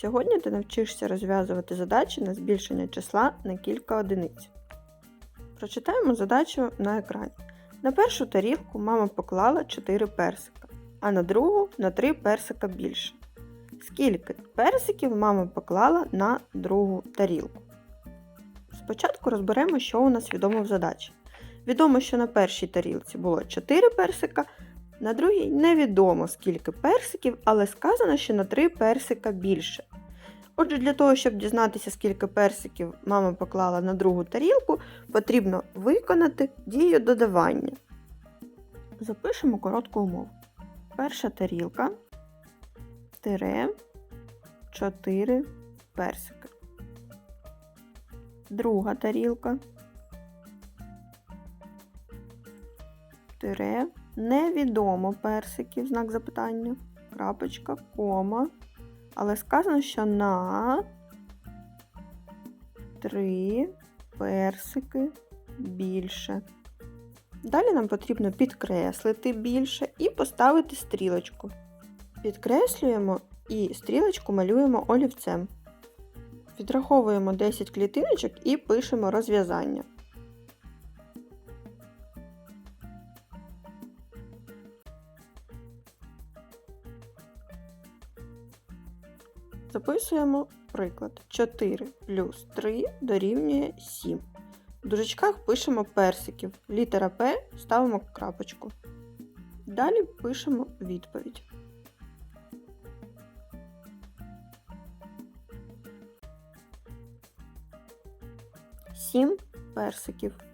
Сьогодні ти навчишся розв'язувати задачі на збільшення числа на кілька одиниць. Прочитаємо задачу на екрані. На першу тарілку мама поклала 4 персика, а на другу на 3 персика більше. Скільки персиків мама поклала на другу тарілку? Спочатку розберемо, що у нас відомо в задачі. Відомо, що на першій тарілці було 4 персика, на другій невідомо скільки персиків, але сказано, що на 3 персика більше. Отже, для того, щоб дізнатися, скільки персиків мама поклала на другу тарілку, потрібно виконати дію додавання. Запишемо коротку умову. Перша тарілка тире 4 персики. Друга тарілка тире невідомо персиків, знак запитання, крапочка, кома. Але сказано, що на 3 персики більше. Далі нам потрібно підкреслити більше і поставити стрілочку. Підкреслюємо і стрілочку малюємо олівцем. Відраховуємо 10 клітиночок і пишемо розв'язання. Записуємо приклад. 4 плюс 3 дорівнює 7. В дужечках пишемо персиків. Літера П ставимо крапочку. Далі пишемо відповідь. Сім персиків.